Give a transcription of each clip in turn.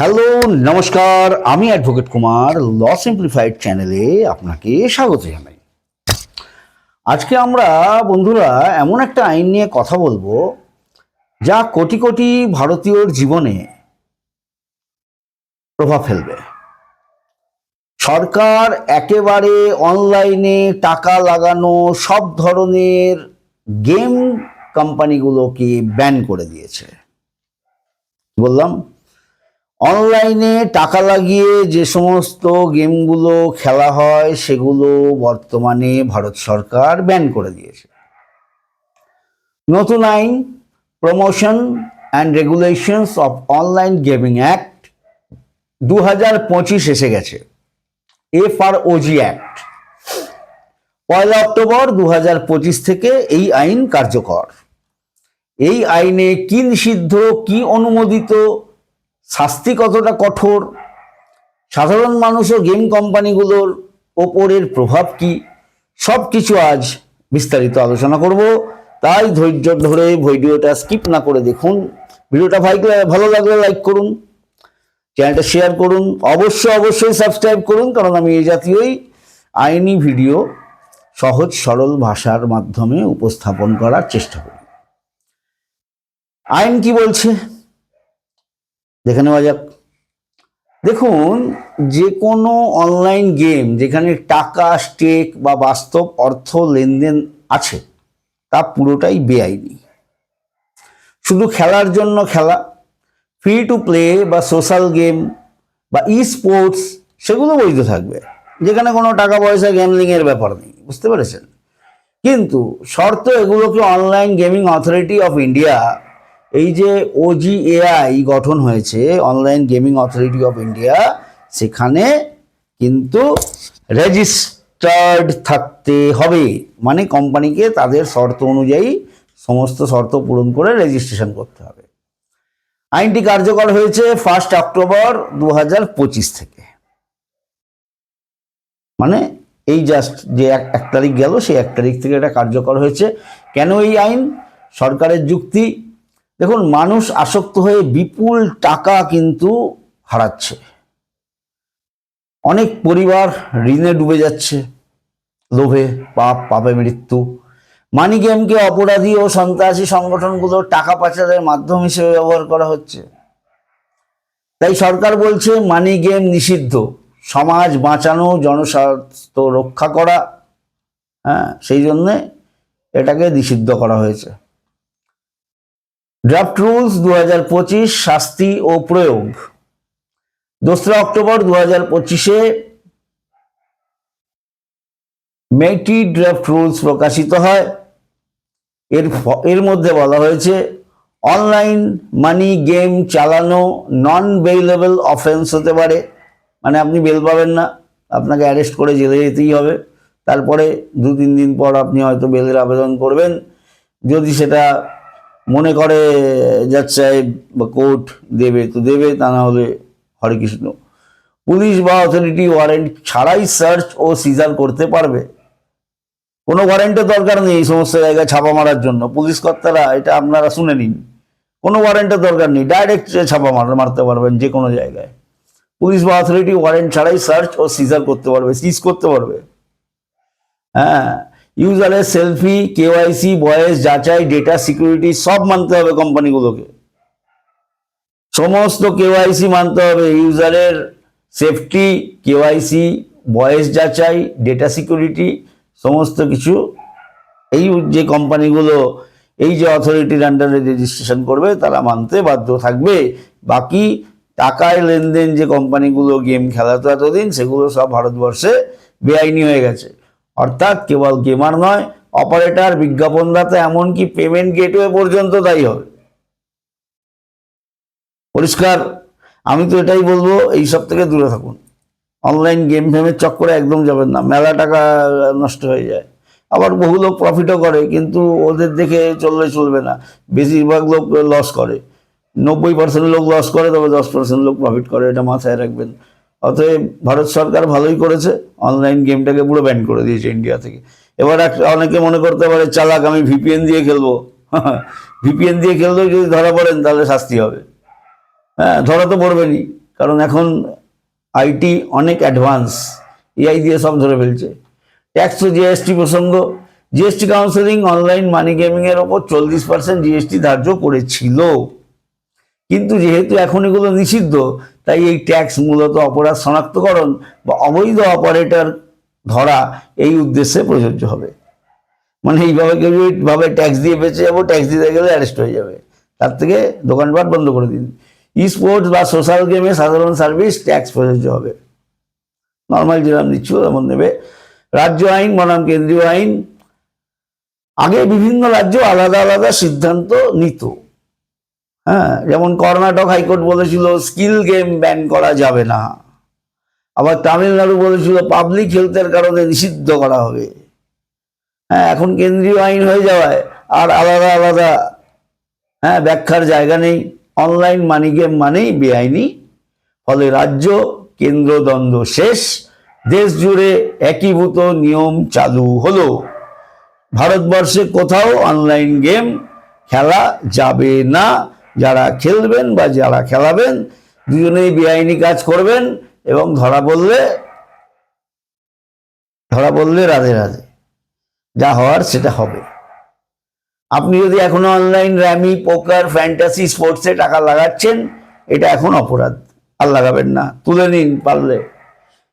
Hello, নমস্কার, আমি advocate Kumar, ল simplified চ্যানেলে আপনাকে স্বাগত জানাই। আজকে আমরা বন্ধুরা এমন একটা আইন নিয়ে কথা বলব, যা কোটি কোটি ভারতীয়র জীবনে প্রভাব ফেলবে। সরকার একেবারে অনলাইনে টাকা লাগানো সব ধরনের গেম কোম্পানিগুলোকে ব্যান করে দিয়েছে। বললাম? অনলাইনে টাকা লাগিয়ে যে সমস্ত গেমগুলো খেলা হয়, সেগুলো বর্তমানে ভারত সরকার ব্যান করে দিয়েছে। নতুন আইন promotion and regulations of online gaming act দু হাজার পঁচিশ এসে গেছে। F R O G act পয়লা অক্টোবর দু হাজার পঁচিশ থেকে এই আইন কার্যকর। এই আইনে কি নিষিদ্ধ, কি অনুমোদিত শাস্তি কতটা কঠোর? সাধারণ মানুষ ও গেম কোম্পানিগুলোর ওপরের প্রভাব কি? সব কিছু আজ বিস্তারিত আলোচনা করব। তাই ধৈর্য ধরে ভিডিওটা স্কিপ না করে দেখুন। ভিডিওটা ভালো লাগলে লাইক করুন, চ্যানেলটা শেয়ার করুন, অবশ্যই অবশ্যই সাবস্ক্রাইব করুন, কারণ আমি এই জাতীয়ই আইনি ভিডিও সহজ, সরল ভাষার মাধ্যমে উপস্থাপন করার চেষ্টা করি। আইন কি বলছে? দেখে নেওয়া যাক। দেখুন যে কোনো অনলাইন গেম যেখানে টাকা স্টেক বা বাস্তব অর্থ লেনদেন আছে, তা পুরোটাই বেআইনি। শুধু খেলার জন্য খেলা ফ্রি টু প্লে বা সোশ্যাল গেম বা ই স্পোর্টস সেগুলো বৈধ থাকবে, যেখানে কোনো টাকা পয়সা গ্যামলিংয়ের ব্যাপার নেই, বুঝতে পেরেছেন? কিন্তু শর্ত এগুলোকে online gaming authority of India এই যে ওজিএআই গঠন হয়েছে online gaming authority of India সেখানে কিন্তু রেজিস্টার্ড থাকতে হবে। মানে কোম্পানিকে তাদের শর্ত অনুযায়ী সমস্ত শর্ত পূরণ করে রেজিস্ট্রেশন করতে হবে। আইনটি কার্যকর হয়েছে ফার্স্ট অক্টোবর দু থেকে। মানে এই জাস্ট যে এক তারিখ গেল, সেই এক তারিখ থেকে এটা কার্যকর হয়েছে। কেন এই আইন? সরকারের যুক্তি দেখুন, মানুষ আসক্ত হয়ে বিপুল টাকা কিন্তু হারাচ্ছে। অনেক পরিবার ঋণে ডুবে যাচ্ছে। লোভে, পাপ, পাপে মৃত্যু। মানি গেমকে অপরাধী ও সন্ত্রাসী সংগঠনগুলোর টাকা পাচারের মাধ্যম হিসেবে ব্যবহার করা হচ্ছে। তাই সরকার বলছে মানি গেম নিষিদ্ধ। সমাজ বাঁচানো জনস্বাস্থ্য রক্ষা করা হ্যাঁ সেই জন্যে এটাকে নিষিদ্ধ করা হয়েছে। ড্রাফট রুলস দু হাজার পঁচিশ, শাস্তি ও প্রয়োগ। দোসরা অক্টোবর দু হাজার পঁচিশে মেটি ড্রাফট রুলস প্রকাশিত হয়। এর এর মধ্যে বলা হয়েছে অনলাইন মানি গেম চালানো নন বেইলেবল অফেন্স হতে পারে। মানে আপনি বেল পাবেন না, আপনাকে অ্যারেস্ট করে জেলে যেতেই হবে। তারপরে দু তিন দিন পর আপনি হয়তো বেলের আবেদন করবেন। যদি সেটা মনে করে জাজ সাহেব বা কোর্ট দেবে তো দেবে, তা না হলে হরে কৃষ্ণ পুলিশ বা অথরিটি ওয়ারেন্ট ছাড়াই সার্চ ও সিজার করতে পারবে। কোনো ওয়ারেন্টের দরকার নেই এই সমস্ত জায়গায় ছাপা মারার জন্য। পুলিশ কর্তারা এটা আপনারা শুনে নিন। কোনো ওয়ারেন্টের দরকার নেই ডাইরেক্ট ছাপা মার, মারতে পারবেন যে কোনো জায়গায়। পুলিশ বা অথরিটি ওয়ারেন্ট ছাড়াই সার্চ ও সিজার করতে পারবে সিজ করতে পারবে। হ্যাঁ ইউজারের সেলফি, কেওয়াইসি বয়েস যাচাই, ডেটা সিকিউরিটি, সব মানতে হবে কোম্পানিগুলোকে। সমস্ত কেওয়াইসি মানতে হবে। ইউজারের সেফটি, কেওয়াইসি বয়েস যাচাই, ডেটা সিকিউরিটি, সমস্ত কিছু এই যে কোম্পানিগুলো এই যে অথরিটির আন্ডারে রেজিস্ট্রেশন করবে, তারা মানতে বাধ্য থাকবে। বাকি টাকায় লেনদেন যে কোম্পানিগুলো গেম খেলাতো এতদিন, সেগুলো সব ভারতবর্ষে বেআইনি হয়ে গেছে। অর্থাৎ কেবল গেমার নয়, অপারেটর, বিজ্ঞাপনদাতা, এমনকি পেমেন্ট গেটওয়ে পর্যন্ত তাই হবে। পরিষ্কার, আমি তো এটাই বলব, এই সব থেকে দূরে থাকুন। অনলাইন গেম ফেমের চক্করে একদম যাবেন না। মেলা টাকা নষ্ট হয়ে যায়। আবার বহু লোক প্রফিটও করে, কিন্তু ওদের দেখে চললে চলবে না। বেশিরভাগ লোক লস করে। নব্বই পার্সেন্ট লোক লস করে, তবে দশ পার্সেন্ট লোক প্রফিট করে, এটা মাথায় রাখবেন। অতএব ভারত সরকার ভালোই করেছে। অনলাইন গেমটাকে পুরো ব্যান করে দিয়েছে ইন্ডিয়া থেকে। এবার এক- অনেকে মনে করতে পারে, চালাক, আমি ভিপিএন দিয়ে খেলব। ভিপিএন দিয়ে খেললেও যদি ধরা পড়েন, তাহলে শাস্তি হবে। হ্যাঁ ধরা তো পড়বেনই। কারণ এখন আইটি অনেক অ্যাডভান্স এআই দিয়ে সব ধরে ফেলছে। ট্যাক্স ও জিএসটি প্রসঙ্গ। জিএসটি কাউন্সিলিং অনলাইন মানি গেমিংয়ের ওপর চল্লিশ পার্সেন্ট জিএসটি ধার্য করেছিল। কিন্তু যেহেতু এখন এগুলো নিষিদ্ধ তাই এই ট্যাক্স মূলত অপরাধ শনাক্তকরণ বা অবৈধ অপারেটর ধরা এই উদ্দেশ্যে প্রযোজ্য হবে। মানে এইভাবে কেউ ভাবে ট্যাক্স দিয়ে বেঁচে যাব ট্যাক্স দিতে গেলে অ্যারেস্ট হয়ে যাবে। তার থেকে দোকানপাট বন্ধ করে দিন। ই স্পোর্টস বা সোশ্যাল গেমে সাধারণ সার্ভিস ট্যাক্স প্রযোজ্য হবে। নর্মাল যেরকম নিচ্ছিল তেমন নেবে রাজ্য আইন, বনাম কেন্দ্রীয় আইন, আগে বিভিন্ন রাজ্য আলাদা আলাদা সিদ্ধান্ত নিত। হ্যাঁ যেমন কর্ণাটক হাইকোর্ট বলেছিল স্কিল গেম ব্যান করা যাবে না। আবার তামিলনাড়ু বলেছিল পাবলিক হেলথের কারণে নিষিদ্ধ করা হবে। হ্যাঁ এখন কেন্দ্রীয় আইন হয়ে যাওয়ায় আর আলাদা আলাদা হ্যাঁ ব্যাখ্যার জায়গা নেই। অনলাইন মানি গেম মানেই বেআইনি। ফলে রাজ্য, কেন্দ্র দ্বন্দ্ব শেষ। দেশ জুড়ে একীভূত নিয়ম চালু হলো। ভারতবর্ষে কোথাও অনলাইন গেম খেলা যাবে না। যারা খেলবেন বা যারা খেলাবেন, দুজনেই বেআইনি কাজ করবেন এবং ধরা পড়লে ধরা পড়লে রাধে রাধে। যা হওয়ার সেটা হবে। আপনি যদি এখনও অনলাইন র্যামি, পোকার, ফ্যান্টাসি, স্পোর্টসে টাকা লাগাচ্ছেন, এটা এখন অপরাধ। আর লাগাবেন না। তুলে নিন পারলে।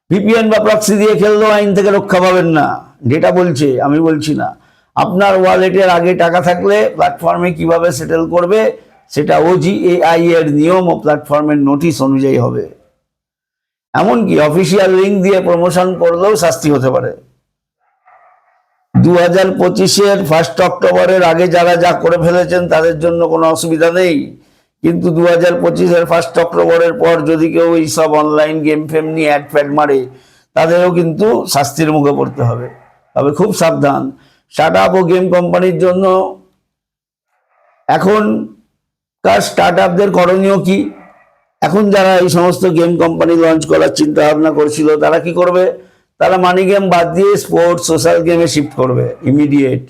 ভিপিএন বা প্রক্সি দিয়ে খেললেও আইন থেকে রক্ষা পাবেন না। যেটা বলছে, আমি বলছি না। আপনার ওয়ালেটের আগে টাকা থাকলে প্ল্যাটফর্মে কীভাবে সেটেল করবে সেটা ওজিএআই এর নিয়ম ও প্ল্যাটফর্মের নোটিশ অনুযায়ী হবে। এমনকি অফিসিয়াল লিঙ্ক দিয়ে প্রমোশন করলেও শাস্তি হতে পারে। দু হাজার পঁচিশের ফার্স্ট অক্টোবরের আগে যারা যা করে ফেলেছেন তাদের জন্য কোনো অসুবিধা নেই। কিন্তু দু হাজার পঁচিশের ফার্স্ট অক্টোবরের পর যদি কেউ এইসব অনলাইন গেম ফেম নিয়ে অ্যাড ফ্যাড মারে, তাদেরও কিন্তু শাস্তির মুখে পড়তে হবে। তবে খুব সাবধান। স্টার্ট আপ ও গেম কোম্পানির জন্য এখনকার স্টার্ট আপদের করণীয় কি? এখন যারা এই সমস্ত গেম কোম্পানি লঞ্চ করার চিন্তা ভাবনা করছিল, তারা কি করবে? তারা মানি গেম বাদ দিয়ে স্পোর্টস সোশ্যাল গেমে শিফট করবে ইমিডিয়েট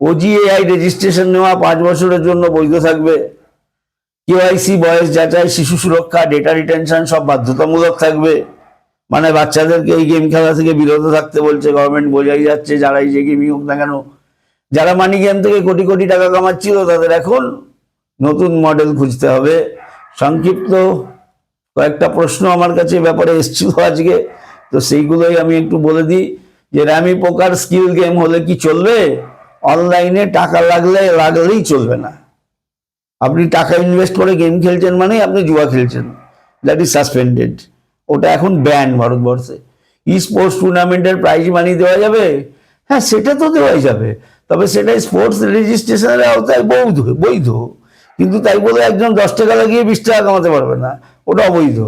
ওজিএআই রেজিস্ট্রেশন নেওয়া পাঁচ বছরের জন্য বৈধ থাকবে। কেওয়াইসি বয়স, যাচাই, শিশু সুরক্ষা ডেটা রিটেনশন সব বাধ্যতামূলক থাকবে। মানে বাচ্চাদেরকে এই গেম খেলা থেকে বিরত থাকতে বলছে গভর্নমেন্ট বোঝাই যাচ্ছে যারা এই যে গেমই হোক না কেন। যারা মানি গেম থেকে কোটি কোটি টাকা কামাচ্ছিল, তাদের এখন নতুন মডেল খুঁজতে হবে। সংক্ষিপ্ত কয়েকটা প্রশ্ন আমার কাছে ব্যাপারে এসেছিল আজকে। তো সেইগুলোই আমি একটু বলে দিই যে র্যামি পোকার স্কিল গেম হলে কি চলবে? অনলাইনে টাকা লাগলে লাগলেই চলবে না। আপনি টাকা ইনভেস্ট করে গেম খেলছেন মানে আপনি জুয়া খেলছেন। দ্যাট ইজ সাসপেন্ডেড ওটা এখন ব্যান ভারতবর্ষে। ই স্পোর্টস টুর্নামেন্টের প্রাইজ মানি দেওয়া যাবে? হ্যাঁ সেটা তো দেওয়াই যাবে। তবে সেটা স্পোর্টস রেজিস্ট্রেশনের আওতায় বৈধ বৈধ। কিন্তু তাই বলে একজন দশ টাকা লাগিয়ে বিশ টাকা কামাতে পারবে না। ওটা অবৈধ।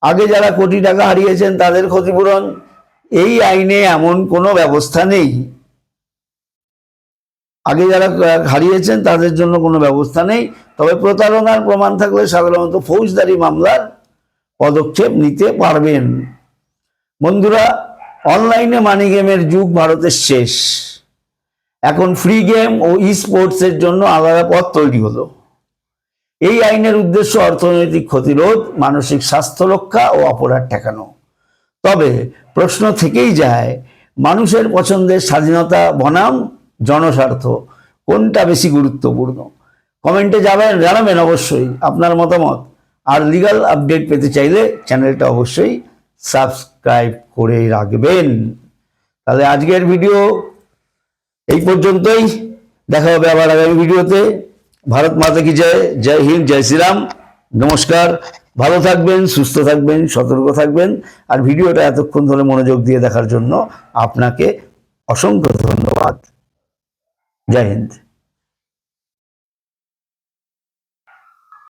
আগে যারা কোটি টাকা হারিয়েছেন তাদের ক্ষতিপূরণ, এই আইনে এমন কোনো ব্যবস্থা নেই। আগে যারা হারিয়েছেন তাদের জন্য কোনো ব্যবস্থা নেই। তবে প্রতারণার প্রমাণ থাকলে সাধারণত ফৌজদারি মামলার পদক্ষেপ নিতে পারবেন। বন্ধুরা, অনলাইনে মানি গেমের যুগ ভারতের শেষ। এখন ফ্রি গেম ও স্পোর্টসের জন্য আলাদা পথ তৈরি হলো। এই আইনের উদ্দেশ্য অর্থনৈতিক ক্ষতিরোধ, মানসিক স্বাস্থ্য রক্ষা ও অপরাধ ঠেকানো। তবে প্রশ্ন থেকেই যায়, মানুষের পছন্দের স্বাধীনতা, বনাম, জনস্বার্থ কোনটা বেশি গুরুত্বপূর্ণ? কমেন্টে যাবেন জানাবেন অবশ্যই আপনার মতামত। আর লিগাল আপডেট পেতে চাইলে চ্যানেলটা অবশ্যই সাবস্ক্রাইব করে রাখবেন। তাহলে আজকের ভিডিও এই পর্যন্তই। দেখা হবে আবার আগামী ভিডিওতে। ভারত মাতা কি জয়? জয় হিন্দ, জয় শ্রীরাম। নমস্কার। ভালো থাকবেন, সুস্থ থাকবেন, সতর্ক থাকবেন। আর ভিডিওটা এতক্ষণ ধরে মনোযোগ দিয়ে দেখার জন্য আপনাকে অসংখ্য ধন্যবাদ। জয় হিন্দ।